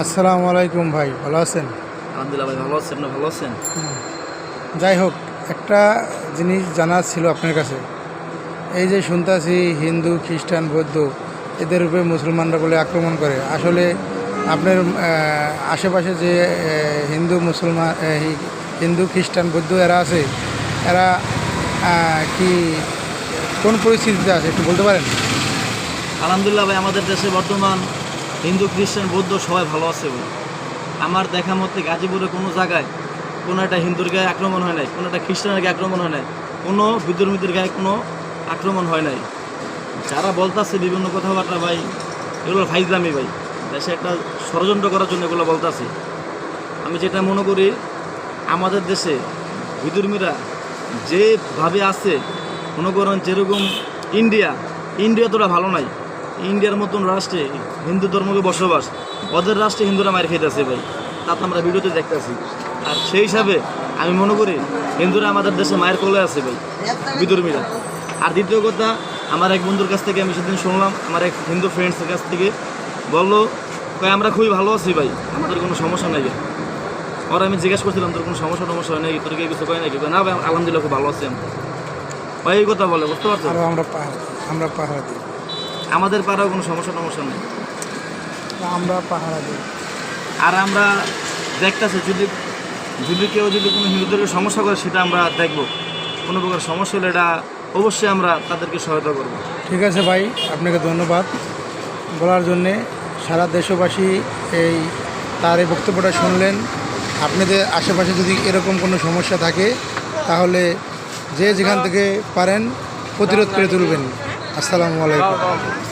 আসসালামু আলাইকুম ভাই ভালো আছেন? আলহামদুলিল্লাহ ভাই ভালো আছেন? ভালো আছেন? যাই হোক একটা জিনিস জানা ছিল আপনার কাছে। এই যে শুনতাছি হিন্দু খ্রিস্টান বৌদ্ধ এদের উপরে মুসলমানরা বলে আক্রমণ করে। আসলে আপনার আশেপাশে যে হিন্দু মুসলমান হিন্দু খ্রিস্টান বৌদ্ধ এরা আছে এরা কি কোন পরিস্থিতিতে আছে একটু বলতে পারেন? আলহামদুলিল্লাহ ভাই আমাদের দেশে বর্তমান হিন্দু, খ্রিস্টান, বৌদ্ধ সবাই ভালো আছে ভাই আমার দেখা মতে গাজীপুরে কোনো জায়গায় কোনো একটা হিন্দুর গায়ে আক্রমণ হয় নাই, কোনো একটা খ্রিস্টানের গায়ে আক্রমণ হয় নাই, কোনো বিদ্রোহীদের গায়ে কোনো আক্রমণ হয় নাই। যারা বলতাছে বিভিন্ন কথাবার্তা ভাই, এগুলো ফাইজলামি ভাই। দেশে একটা ষড়যন্ত্র করার জন্য এগুলো বলতাছে। আমি যেটা মনে করি, আমাদের দেশে বিদুর্মীরা যেভাবে আছে, মনে করেন যেরকম ইন্ডিয়া ইন্ডিয়া তোরা ভালো নাই। ইন্ডিয়ার মতন রাষ্ট্রে হিন্দু ধর্মকে বসবাস, ওদের রাষ্ট্রে হিন্দুরা মার খেতেছে ভাই। তা তো আমরা ভিডিওতে দেখতেছি। আর সেই হিসাবে আমি মনে করি হিন্দুরা আমাদের দেশে মায়ের কোলে আছে ভাই বিদুর্মীরা আর দ্বিতীয় কথা, আমার এক বন্ধুর কাছ থেকে আমি সেদিন শুনলাম, আমার এক হিন্দু ফ্রেন্ডসের কাছ থেকে, বলল কয় আমরা খুবই ভালো আছি ভাই, আমাদের কোনো সমস্যা নাই ওরা আমি জিজ্ঞেস করছিলাম, তোর কোনো সমস্যা টমস্যা হয় নাকি? তোর কি কিছু কয় নাকি? না ভাই, আলহামদুলিল্লাহ খুব ভালো আছি আমি ভাই, এই কথা বলে, বুঝতে পারছ আমরা পাহাড় আমরা পাহাড়া আমাদের পাড়াও কোনো সমস্যা টমস্যা নেই। আমরা পাহাড়া দিই। আর আমরা দেখতেছি যদি যদি কেউ যদি কোনো হিন্দুদেরকে সমস্যা করে সেটা আমরা দেখব। কোনো প্রকার সমস্যা হলে এটা অবশ্যই আমরা তাদেরকে সহায়তা করব। ঠিক আছে ভাই আপনাকে ধন্যবাদ বলার জন্যে। সারা দেশবাসী এই তার এই বক্তব্যটা শুনলেন। আপনাদের আশেপাশে যদি এরকম কোনো সমস্যা থাকে তাহলে যে যেখান থেকে পারেন প্রতিরোধ করে তুলবেন। আসসালামু আলাইকুম।